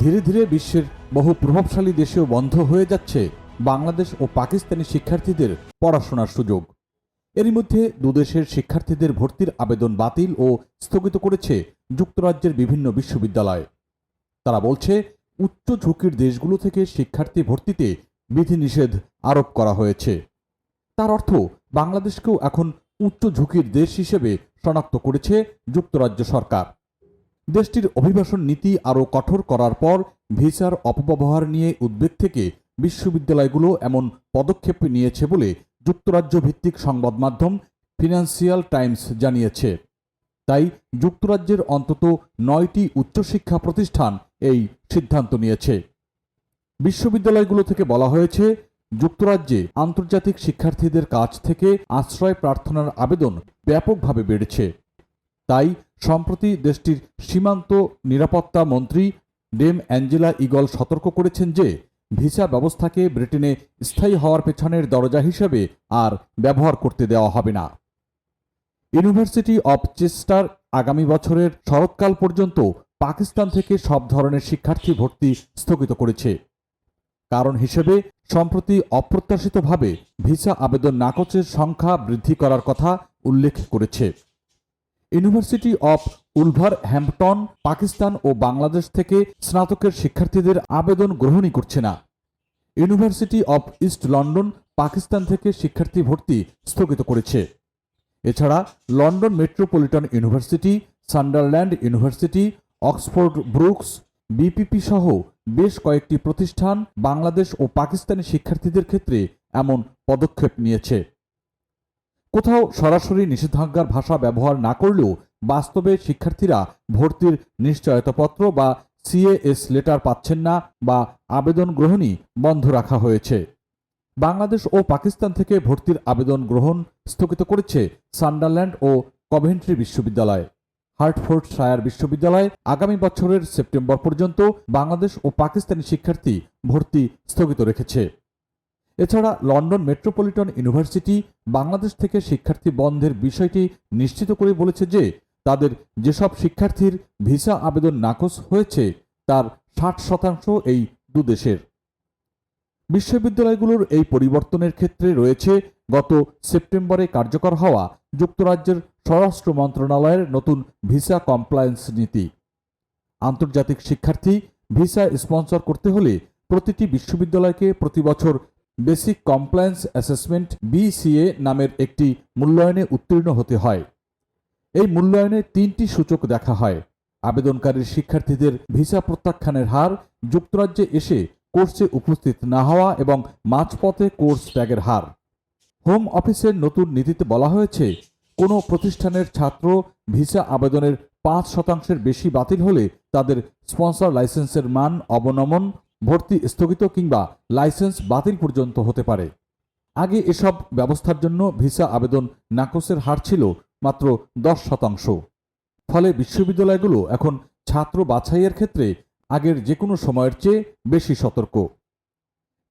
ধীরে ধীরে বিশ্বের বহু প্রভাবশালী দেশেও বন্ধ হয়ে যাচ্ছে বাংলাদেশ ও পাকিস্তানি শিক্ষার্থীদের পড়াশোনার সুযোগ। এরই মধ্যে দুদেশের শিক্ষার্থীদের ভর্তির আবেদন বাতিল ও স্থগিত করেছে যুক্তরাজ্যের বিভিন্ন বিশ্ববিদ্যালয়। তারা বলছে, উচ্চ ঝুঁকির দেশগুলো থেকে শিক্ষার্থী ভর্তিতে বিধিনিষেধ আরোপ করা হয়েছে। তার অর্থ, বাংলাদেশকেও এখন উচ্চ ঝুঁকির দেশ হিসেবে শনাক্ত করেছে যুক্তরাজ্য সরকার। দেশটির অভিবাসন নীতি আরও কঠোর করার পর ভিসার অপব্যবহার নিয়ে উদ্বেগ থেকে বিশ্ববিদ্যালয়গুলো এমন পদক্ষেপ নিয়েছে বলে যুক্তরাজ্য ভিত্তিক সংবাদ মাধ্যম ফিনান্সিয়াল টাইমস জানিয়েছে। তাই যুক্তরাজ্যের অন্তত নয়টি উচ্চশিক্ষা প্রতিষ্ঠান এই সিদ্ধান্ত নিয়েছে। বিশ্ববিদ্যালয়গুলো থেকে বলা হয়েছে, যুক্তরাজ্যে আন্তর্জাতিক শিক্ষার্থীদের কাছ থেকে আশ্রয় প্রার্থনার আবেদন ব্যাপকভাবে বেড়েছে। তাই সম্প্রতি দেশটির সীমান্ত নিরাপত্তা মন্ত্রী ডেম অ্যাঞ্জেলা ইগল সতর্ক করেছেন যে ভিসা ব্যবস্থাকে ব্রিটেনে স্থায়ী হওয়ার পেছনের দরজা হিসেবে আর ব্যবহার করতে দেওয়া হবে না। ইউনিভার্সিটি অব চেস্টার আগামী বছরের শরৎকাল পর্যন্ত পাকিস্তান থেকে সব ধরনের শিক্ষার্থী ভর্তি স্থগিত করেছে। কারণ হিসেবে সম্প্রতি অপ্রত্যাশিতভাবে ভিসা আবেদন নাকচের সংখ্যা বৃদ্ধি করার কথা উল্লেখ করেছে। University of Wolverhampton Pakistan ও বাংলাদেশ থেকে স্নাতকের শিক্ষার্থীদের আবেদন গ্রহণই করছে না। University of east London Pakistan থেকে শিক্ষার্থী ভর্তি স্থগিত করেছে। এছাড়া London metropolitan university Sunderland university Oxford Brookes BPP সহ বেশ কয়েকটি প্রতিষ্ঠান বাংলাদেশ ও পাকিস্তানি শিক্ষার্থীদের ক্ষেত্রে এমন পদক্ষেপ নিয়েছে। কোথাও সরাসরি নিষেধাজ্ঞার ভাষা ব্যবহার না করলেও বাস্তবে শিক্ষার্থীরা ভর্তির নিশ্চয়তাপত্র বা সিএএস লেটার পাচ্ছেন না বা আবেদন গ্রহণই বন্ধ রাখা হয়েছে। বাংলাদেশ ও পাকিস্তান থেকে ভর্তির আবেদন গ্রহণ স্থগিত করেছে সান্ডারল্যান্ড ও কভেন্ট্রি বিশ্ববিদ্যালয়। হার্টফোর্ড শায়ার বিশ্ববিদ্যালয় আগামী বছরের সেপ্টেম্বর পর্যন্ত বাংলাদেশ ও পাকিস্তানি শিক্ষার্থী ভর্তি স্থগিত রেখেছে। এছাড়া লন্ডন মেট্রোপলিটন ইউনিভার্সিটি বাংলাদেশ থেকে শিক্ষার্থী বন্ধের বিষয়টি নিশ্চিত করে বলেছে যে, তাদের যেসব শিক্ষার্থীর ভিসা আবেদন নাকচ হয়েছে, তার ষাট শতাংশ এই দুদেশের বিশ্ববিদ্যালয়গুলোর এই পরিবর্তনের ক্ষেত্রে রয়েছে গত সেপ্টেম্বরে কার্যকর হওয়া যুক্তরাজ্যের স্বরাষ্ট্র মন্ত্রণালয়ের নতুন ভিসা কমপ্লায়েন্স নীতি। আন্তর্জাতিক শিক্ষার্থী ভিসা স্পন্সর করতে হলে প্রতিটি বিশ্ববিদ্যালয়কে প্রতি বছর বেসিক কমপ্লায়েন্স অ্যাসেসমেন্ট বিসিএ নামের একটি মূল্যায়নে উত্তীর্ণ হতে হয়। এই মূল্যায়নে তিনটি সূচক দেখা হয়। আবেদনকারীর শিক্ষার্থীদের ভিসা প্রত্যাখ্যানের হার, যুক্তরাজ্যে এসে কোর্সে উপস্থিত না হওয়া এবং মাঝপথে কোর্স ত্যাগের হার। হোম অফিসের নতুন নীতিতে বলা হয়েছে, কোনো প্রতিষ্ঠানের ছাত্র ভিসা আবেদনের পাঁচ শতাংশের বেশি বাতিল হলে তাদের স্পন্সর লাইসেন্সের মান অবনমন ভর্তি স্থগিত কিংবা লাইসেন্স বাতিল পর্যন্ত হতে পারে। আগে এসব ব্যবস্থার জন্য ভিসা আবেদন নাকসের হার ছিল মাত্র দশ শতাংশ। ফলে বিশ্ববিদ্যালয়গুলো এখন ছাত্র বাছাইয়ের ক্ষেত্রে আগের যে কোনো সময়ের চেয়ে বেশি সতর্ক।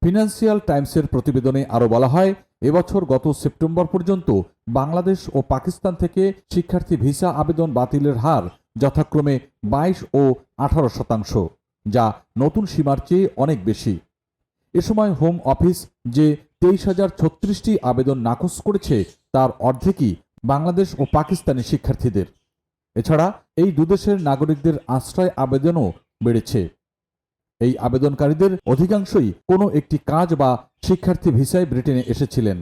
ফিনান্সিয়াল টাইমসের প্রতিবেদনে আরও বলা হয়, এবছর গত সেপ্টেম্বর পর্যন্ত বাংলাদেশ ও পাকিস্তান থেকে শিক্ষার্থী ভিসা আবেদন বাতিলের হার যথাক্রমে বাইশ ও আঠারো শতাংশ। যা নতুন সীমার চেয়ে অনেক বেশি। এ সময় হোম অফিস যে তেইশ হাজার ছত্রিশটি আবেদন নাকচ করেছে, তার অর্ধেকই বাংলাদেশ ও পাকিস্তানি শিক্ষার্থীদের। এছাড়া এই দুদেশের নাগরিকদের আশ্রয় আবেদনও বেড়েছে। এই আবেদনকারীদের অধিকাংশই কোনো একটি কাজ বা শিক্ষার্থী ভিসায় ব্রিটেনে এসেছিলেন।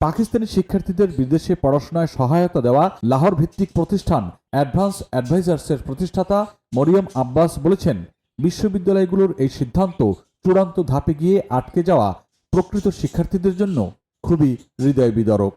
পাকিস্তানি শিক্ষার্থীদের বিদেশে পড়াশোনায় সহায়তা দেওয়া লাহোর ভিত্তিক প্রতিষ্ঠান অ্যাডভান্স অ্যাডভাইজার্সের প্রতিষ্ঠাতা মরিয়ম আব্বাস বলেছেন, বিশ্ববিদ্যালয়গুলোর এই সিদ্ধান্ত চূড়ান্ত ধাপে গিয়ে আটকে যাওয়া প্রকৃত শিক্ষার্থীদের জন্য খুবই হৃদয় বিদারক